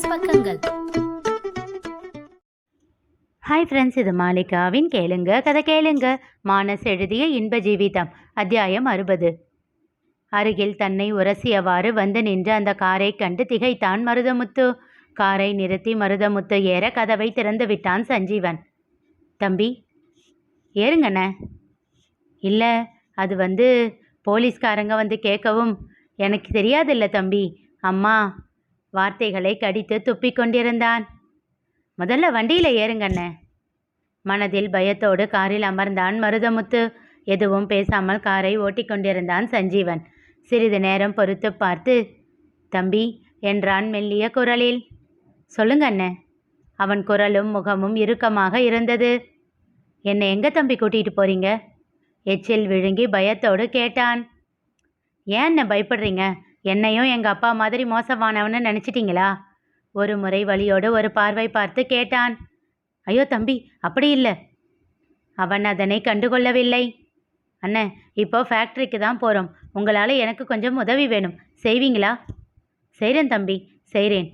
Plus பக்கங்கள். Hi friends இது மாலிகாவின் கேளுங்க கதை கேளுங்க. மானஸ் எழுதிய இன்ப ஜீவிதம் அத்தியாயம் அறுபது. அருகில் தன்னை உரசியவாறு வந்து நின்ற அந்த காரை கண்டு திகைத்தான் மருதமுத்து. காரை நிறுத்தி மருதமுத்து ஏற கதவை திறந்து விட்டான் சஞ்சீவன். தம்பி ஏறுங்கண்ணே. இல்லை அது வந்து போலீஸ்காரங்க வந்து கேட்கவும் எனக்கு தெரியாதில்ல தம்பி. அம்மா வார்த்தைகளை கடித்து துப்பிக் கொண்டிருந்தான். முதல்ல வண்டியில் ஏறுங்கண்ணே மனதில் பயத்தோடு காரில் அமர்ந்தான் மருதமுத்து. எதுவும் பேசாமல் காரை ஓட்டிக்கொண்டிருந்தான் சஞ்சீவன். சிறிது நேரம் பொறுத்து பார்த்து தம்பி என்றான் மெல்லிய குரலில். சொல்லுங்க அண்ணே. அவன் குரலும் முகமும் இறுக்கமாக இருந்தது. என்னை எங்க தம்பி கூட்டிகிட்டு போறீங்க? எச்சில் விழுங்கி பயத்தோடு கேட்டான். ஏன் என்ன பயப்படுறீங்க? என்னையும் எங்கள் அப்பா மாதிரி மோசமானவன்னு நினச்சிட்டிங்களா? ஒரு முறை வழியோடு ஒரு பார்வை பார்த்து கேட்டான். ஐயோ தம்பி அப்படி இல்லை. அவன் அதனை கண்டுகொள்ளவில்லை. அண்ணன் இப்போ ஃபேக்ட்ரிக்கு தான் போகிறோம் உங்களால் எனக்கு கொஞ்சம் உதவி வேணும். செய்வீங்களா? செய்கிறேன் தம்பி செய்கிறேன்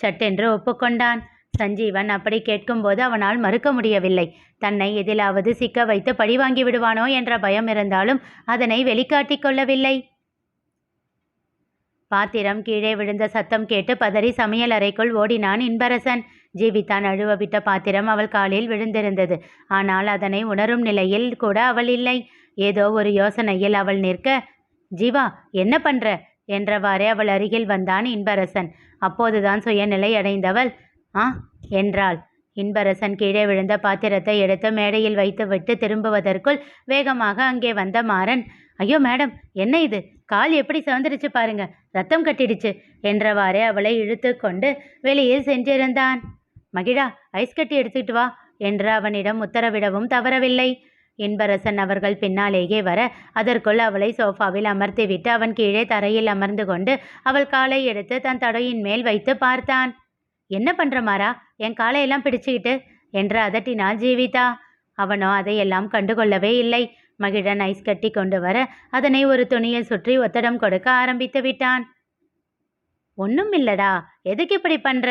சட்டென்று ஒப்புக்கொண்டான். சஞ்சீவன் அப்படி கேட்கும்போது அவனால் மறுக்க முடியவில்லை. தன்னை எதிலாவது சிக்க வைத்து பழிவாங்கி விடுவானோ என்ற பயம் இருந்தாலும் அதனை வெளிக்காட்டிக் கொள்ளவில்லை. பாத்திரம் கீழே விழுந்த சத்தம் கேட்டு பதறி சமையல் அறைக்குள் ஓடினான் இன்பரசன். ஜீவிதான் அழுவவிட்ட பாத்திரம் அவள் காலில் விழுந்திருந்தது. ஆனால் அதனை உணரும் நிலையில் கூட அவள் இல்லை. ஏதோ ஒரு யோசனையில் அவள் நிற்க ஜீவா என்ன பண்ற? என்றவாறே அவள் அருகில் வந்தான் இன்பரசன். அப்போதுதான் சுயநிலை அடைந்தவள்? ஆ என்றாள். இன்பரசன் கீழே விழுந்த பாத்திரத்தை எடுத்து மேடையில் வைத்துவிட்டு திரும்புவதற்குள் வேகமாக அங்கே வந்த மாறன் ஐயோ மேடம் என்ன இது? கால் எப்படி சவந்திருச்சு பாருங்க. ரத்தம் கட்டிடுச்சு. என்றவாறே அவளை இழுத்து கொண்டு வெளியில் சென்றிருந்தான். மகிழா ஐஸ் கட்டி எடுத்துக்கிட்டு வா என்று அவனிடம் உத்தரவிடவும் தவறவில்லை. இன்பரசன் அவர்கள் பின்னாலேயே வர அதற்குள் அவளை சோஃபாவில் அமர்த்திவிட்டு அவன் கீழே தரையில் அமர்ந்து கொண்டு அவள் காலை எடுத்து தன் தடையின் மேல் வைத்து பார்த்தான். என்ன பண்ற மாறா? என் காலையெல்லாம் பிடிச்சுக்கிட்டு? என்று அதட்டினாள் ஜீவிதா. அவனோ அதையெல்லாம் கண்டுகொள்ளவே இல்லை. மகிழன் ஐஸ் கட்டி கொண்டு வர அதனை ஒரு துணியில் சுற்றி ஒத்தடம் கொடுக்க ஆரம்பித்து விட்டான். ஒன்றும் இல்லடா எதுக்கு இப்படி பண்ற?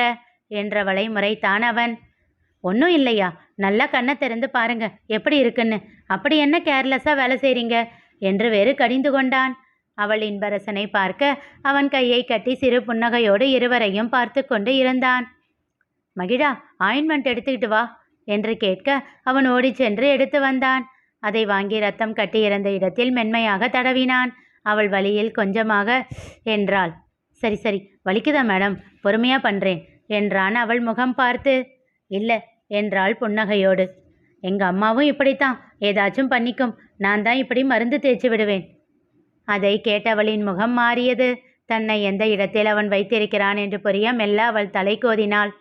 என்றவளை முறைத்தான் அவன். ஒன்றும் இல்லையா நல்லா கண்ணை திறந்து பாருங்க எப்படி இருக்குன்னு. அப்படி என்ன கேர்லெஸ்ஸாக வேலை செய்றீங்க? என்று வேறு கடிந்து கொண்டான். அவள் இன்பரசனை பார்க்க அவன் கையை கட்டி சிறு புன்னகையோடு இருவரையும் பார்த்து கொண்டு இருந்தான். மகிழா ஆயின்மெண்ட் எடுத்துக்கிட்டு வா என்று கேட்க அவன் ஓடிச் சென்று எடுத்து வந்தான். அதை வாங்கி ரத்தம் கட்டியிருந்த இடத்தில் மென்மையாக தடவினான். அவள் வழியில் கொஞ்சமாக என்றாள். சரி சரி வலிக்குதா மேடம்? பொறுமையாக பண்ணுறேன் என்றான் அவள் முகம் பார்த்து. இல்லை என்றாள் புன்னகையோடு. எங்கள் அம்மாவும் இப்படித்தான். ஏதாச்சும் பண்ணிக்கும். நான் தான் இப்படி மருந்து தேய்ச்சி விடுவேன். அதை கேட்டவளின் முகம் மாறியது. தன்னை எந்த இடத்தில் அவன் வைத்திருக்கிறான்? என்று புரிய மெல்ல அவள் தலை கோதினாள்.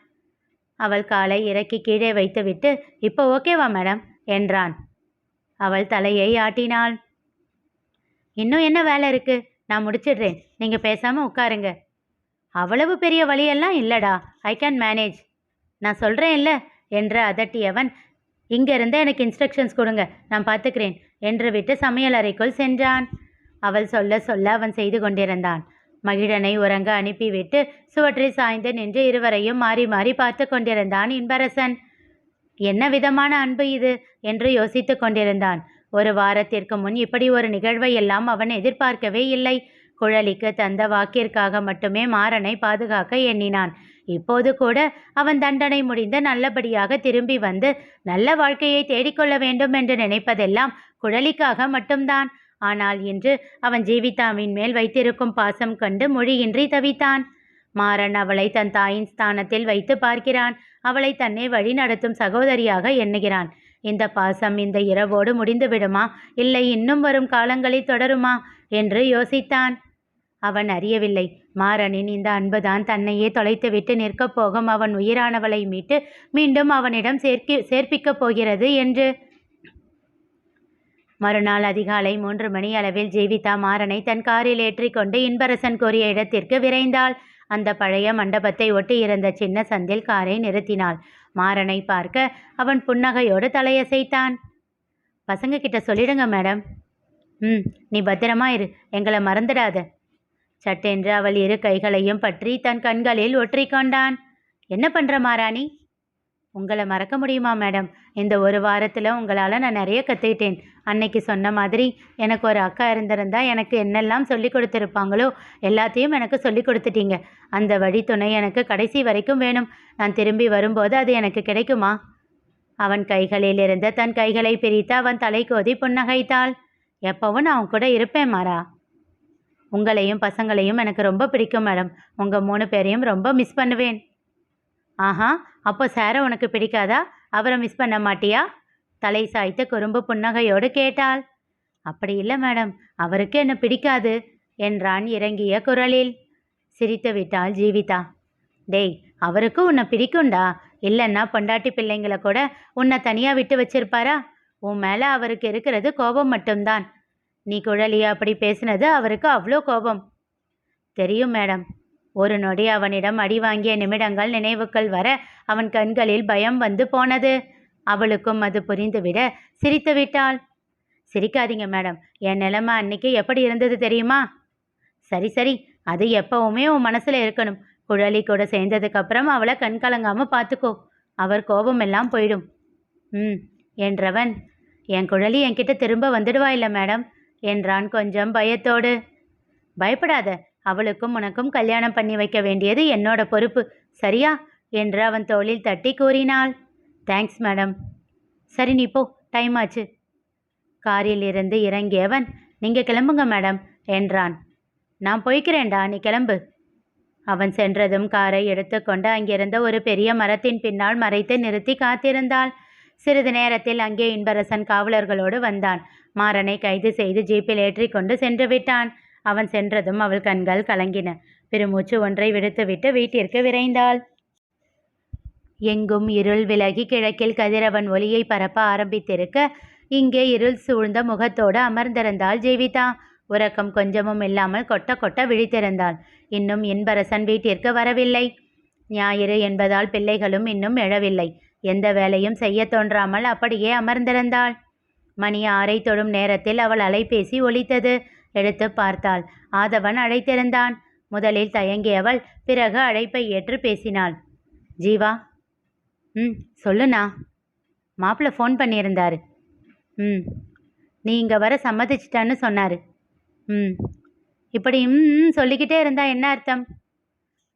அவள் காலை இறக்கி கீழே வைத்துவிட்டு இப்போ ஓகேவா மேடம்? என்றான். அவள் தலையை ஆட்டினாள். இன்னும் என்ன வேலை இருக்கு? நான் முடிச்சிடுறேன். நீங்கள் பேசாமல் உட்காருங்க. அவ்வளவு பெரிய வழியெல்லாம் இல்லடா. ஐ கேன் மேனேஜ் நான் சொல்கிறேன் இல்லை என்று அதட்டியவன். இங்கிருந்து எனக்கு இன்ஸ்ட்ரக்ஷன்ஸ் கொடுங்க. நான் பார்த்துக்கிறேன் என்று விட்டு சமையல் அறைக்குள் சென்றான். அவள் சொல்ல சொல்ல அவன் செய்து கொண்டிருந்தான். மகிழனை உறங்க அனுப்பிவிட்டு சுவற்றில் சாய்ந்து நின்று இருவரையும் மாறி மாறி பார்த்து கொண்டிருந்தான் இன்பரசன். என்ன விதமான அன்பு இது? என்று யோசித்து கொண்டிருந்தான். ஒரு வாரத்திற்கு முன் இப்படி ஒரு நிகழ்வை எல்லாம் அவன் எதிர்பார்க்கவே இல்லை. குழலிக்கு தந்த வாக்கிற்காக மட்டுமே மாறனை பாதுகாக்க எண்ணினான். இப்போது கூட அவன் தண்டனை முடிந்து நல்லபடியாக திரும்பி வந்து நல்ல வாழ்க்கையை தேடிக்கொள்ள வேண்டும் என்று நினைப்பதெல்லாம் குழலிக்காக மட்டும்தான். ஆனால் இன்று அவன் ஜீவிதாவின் மேல் வைத்திருக்கும் பாசம் கண்டு மொழியின்றி தவித்தான். மாறன் அவளை தன் தாயின் ஸ்தானத்தில் வைத்து பார்க்கிறான். அவளை தன்னை வழிநடத்தும் சகோதரியாக எண்ணுகிறான். இந்த பாசம் இந்த இரவோடு முடிந்துவிடுமா? இல்லை இன்னும் வரும் காலங்களில் தொடருமா? என்று யோசித்தான். அவன் அறியவில்லை. மாறனின் இந்த அன்புதான் தன்னையே தொலைத்துவிட்டு நிற்கப் போகும். அவன் உயிரானவளை மீட்டு மீண்டும் அவனிடம் சேர்க்கி சேர்ப்பிக்கப் போகிறது என்று. மறுநாள் அதிகாலை மூன்று மணி அளவில் ஜீவிதா மாறனை தன் காரில் ஏற்றிக்கொண்டு இன்பரசன் கூறிய இடத்திற்கு விரைந்தாள். அந்த பழைய மண்டபத்தை ஒட்டி இருந்த சின்ன சந்தில் காரை நிறுத்தினாள். மாறனை பார்க்க அவன் புன்னகையோடு தலையசைத்தான். பசங்க கிட்ட சொல்லிடுங்க மேடம். ம் நீ பத்திரமா இரு. எங்களை மறந்துடாத. சட்டென்று அவள் இரு கைகளையும் பற்றி தன் கண்களில் ஒற்றிக்கொண்டான் என்ன பண்ணுற மாராணி உங்களை மறக்க முடியுமா மேடம்? இந்த ஒரு வாரத்தில் உங்களால் நான் நிறைய கற்றுக்கிட்டேன் அன்னைக்கு சொன்ன மாதிரி எனக்கு ஒரு அக்கா இருந்திருந்தா எனக்கு என்னெல்லாம் சொல்லி கொடுத்துருப்பாங்களோ எல்லாத்தையும் எனக்கு சொல்லி கொடுத்துட்டீங்க. அந்த வழித்துணை எனக்கு கடைசி வரைக்கும் வேணும். நான் திரும்பி வரும்போது அது எனக்கு கிடைக்குமா? அவன் கைகளில் தன் கைகளை பிரித்து அவன் தலை கோதி புன்னகைத்தாள். எப்பவும் நான் அவன் கூட இருப்பேன் மாறா. உங்களையும் பசங்களையும் எனக்கு ரொம்ப பிடிக்கும் மேடம். உங்கள் மூணு பேரையும் ரொம்ப மிஸ் பண்ணுவேன். ஆஹா அப்போ சாரை உனக்கு பிடிக்காதா? அவரை மிஸ் பண்ண மாட்டியா? தலை சாய்த்த குறும்பு புன்னகையோடு கேட்டாள். அப்படி இல்லை மேடம் அவருக்கு என்ன பிடிக்காது என்றான் இறங்கிய குரலில். சிரித்து விட்டாள் ஜீவிதா. டேய் அவருக்கு உன்னை பிடிக்கும்டா. இல்லைன்னா பொண்டாட்டி பிள்ளைங்களை கூட உன்னை தனியாக விட்டு வச்சிருப்பாரா? உன் மேலே அவருக்கு இருக்கிறது கோபம் மட்டும்தான். நீ குழலியா அப்படி பேசினது அவருக்கு அவ்வளோ கோபம். தெரியும் மேடம் ஒரு நொடி அவனிடம் அடி வாங்கிய நிமிடங்கள் நினைவுகள் வர அவன் கண்களில் பயம் வந்து போனது. அவளுக்கும் அது புரிந்துவிட சிரித்து விட்டாள். சிரிக்காதீங்க மேடம் என் நிலைமை அன்னைக்கு எப்படி இருந்தது தெரியுமா? சரி சரி அது எப்பவுமே உன் மனசில் இருக்கணும். குழலி கூட சேர்ந்ததுக்கப்புறம் அவளை கண் கலங்காமல் பார்த்துக்கோ. அவர் கோபம் எல்லாம் போயிடும். ம் என்றவன் என் குழலி என்கிட்ட திரும்ப வந்துடுவா இல்லை மேடம்? என்றான் கொஞ்சம் பயத்தோடு. பயப்படாத அவளுக்கும் உனக்கும் கல்யாணம் பண்ணி வைக்க வேண்டியது என்னோட பொறுப்பு. சரியா? என்று அவன் தோளில் தட்டி கூறினாள். தேங்க்ஸ் மேடம் சரி நீ போ. டைம் ஆச்சு. காரில் இருந்து இறங்கியவன் நீங்கள் கிளம்புங்க மேடம் என்றான். நான் போய்க்கிறேன்டா நீ கிளம்பு. அவன் சென்றதும் காரை எடுத்துக்கொண்டு அங்கிருந்த ஒரு பெரிய மரத்தின் பின்னால் மறைத்து நிறுத்தி காத்திருந்தாள். சிறிது நேரத்தில் அங்கே இன்பரசன் காவலர்களோடு வந்தான். மாறனை கைது செய்து ஜீப்பில் ஏற்றிக்கொண்டு சென்று விட்டான். அவன் சென்றதும் அவள் கண்கள் கலங்கின. பெருமூச்சு ஒன்றை விடுத்துவிட்டு வீட்டிற்கு விரைந்தாள். எங்கும் இருள் விலகி கிழக்கில் கதிரவன் ஒளியை பரப்ப ஆரம்பித்திருக்க இங்கே இருள் சூழ்ந்த முகத்தோடு அமர்ந்திருந்தாள் ஜீவிதா. உறக்கம் கொஞ்சமும் இல்லாமல் கொட்ட கொட்ட விழித்திருந்தாள். இன்னும் இன்பரசன் வீட்டிற்கு வரவில்லை. ஞாயிறு என்பதால் பிள்ளைகளும் இன்னும் எழவில்லை. எந்த வேலையும் செய்ய தோன்றாமல் அப்படியே அமர்ந்திருந்தாள். மணி ஆறை தொடும் நேரத்தில் அவள் அலைபேசி ஒலித்தது. எடுத்து பார்த்தாள். ஆதவன் அழைத்திருந்தான் முதலில் தயங்கியவள் பிறகு அழைப்பை ஏற்று பேசினாள். ஜீவா ம் சொல்லுண்ணா. மாப்பிள்ள ஃபோன் பண்ணியிருந்தாரு. ம் நீ இங்கே வர சம்மதிச்சிட்டான்னு சொன்னார். ம் இப்படி ம் சொல்லிக்கிட்டே இருந்தா என்ன அர்த்தம்?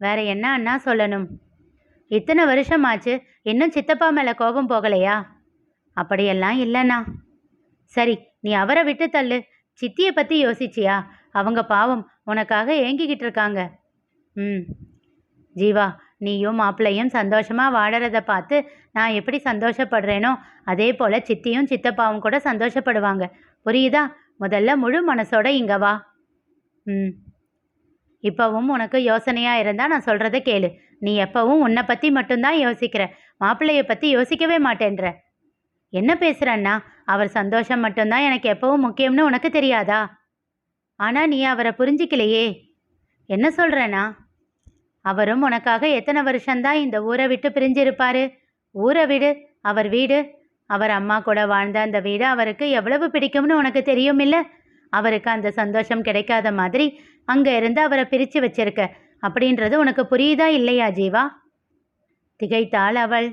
வேற என்ன அண்ணா சொல்லணும்? இத்தனை வருஷம் ஆச்சு இன்னும் சித்தப்பா மேலே கோபம் போகலையா? அப்படியெல்லாம் இல்லைண்ணா. சரி நீ அவரை விட்டு தள்ளு. சித்தியை பற்றி யோசிச்சியா? அவங்க பாவம் உனக்காக ஏங்கிக்கிட்டு இருக்காங்க. ம். ஜீவா நீயும் மாப்பிள்ளையும் சந்தோஷமாக வாழறத பார்த்து நான் எப்படி சந்தோஷப்படுறேனோ அதே போல் சித்தியும் சித்தப்பாவும் கூட சந்தோஷப்படுவாங்க. புரியுதா? முதல்ல முழு மனசோட இங்கே வா. ம். இப்போவும் உனக்கு யோசனையாக இருந்தால் நான் சொல்கிறத கேளு. நீ எப்பவும் உன்னை பற்றி மட்டும்தான் யோசிக்கிற. மாப்பிள்ளையை பற்றி யோசிக்கவே மாட்டேன்ற. என்ன பேசுகிறண்ணா அவர் சந்தோஷம் மட்டும்தான் எனக்கு எப்பவும் முக்கியம்னு உனக்கு தெரியாதா? ஆனால் நீ அவரை புரிஞ்சிக்கலையே. என்ன சொல்கிறேண்ணா அவரும் உனக்காக எத்தனை வருஷம்தான் இந்த ஊரை விட்டு பிரிஞ்சிருப்பாரு? ஊரை வீடு அவர் வீடு. அவர் அம்மா கூட வாழ்ந்த அந்த வீடு அவருக்கு எவ்வளவு பிடிக்கும்னு உனக்கு தெரியும் இல்லை அவருக்கு அந்த சந்தோஷம் கிடைக்காத மாதிரி அங்கே இருந்து அவரை பிரித்து வச்சிருக்க. அப்படின்றது உனக்கு புரியுதா இல்லையா ஜீவா? திகைத்தாள் அவள்.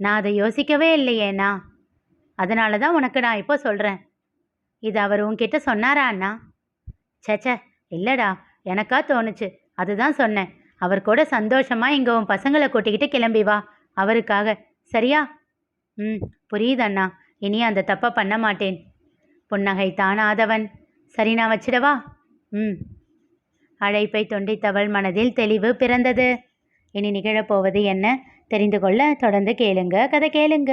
நான் அதை யோசிக்கவே இல்லையேண்ணா. அதனால தான் உனக்கு நான் இப்போ சொல்கிறேன் இது அவர் உன்கிட்ட சொன்னாரா அண்ணா? சேச்சே இல்லைடா எனக்கா தோணுச்சு. அதுதான் சொன்னேன். அவர் கூட சந்தோஷமா இங்கே உன் பசங்களை கூட்டிக்கிட்டு கிளம்பி வா. அவருக்காக. சரியா? ம் புரியுது அண்ணா. இனி அந்த தப்பை பண்ண மாட்டேன். புன்னகை தானாதவன். சரி நான் வச்சிடவா? ம். அழைப்பை துண்டித்தவள் மனதில் தெளிவு பிறந்தது. இனி நிகழப்போவது என்ன? தெரிந்து கொள்ள தொடர்ந்து கேளுங்க. கதை கேளுங்க.